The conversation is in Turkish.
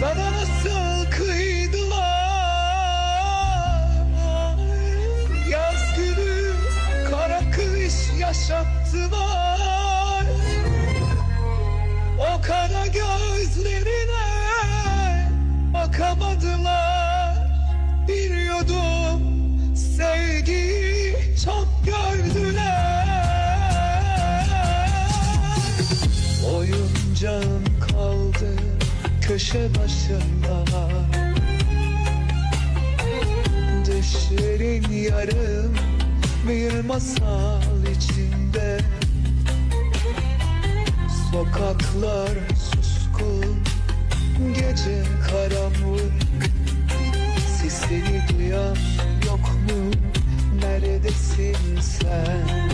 Sana nasıl kıydılar Yaz günü kara kış yaşattılar köşe başında. Düşlerin yarım bir masal içinde. Sokaklar suskun, gece karanlık. Sesini duyan yok mu, neredesin sen?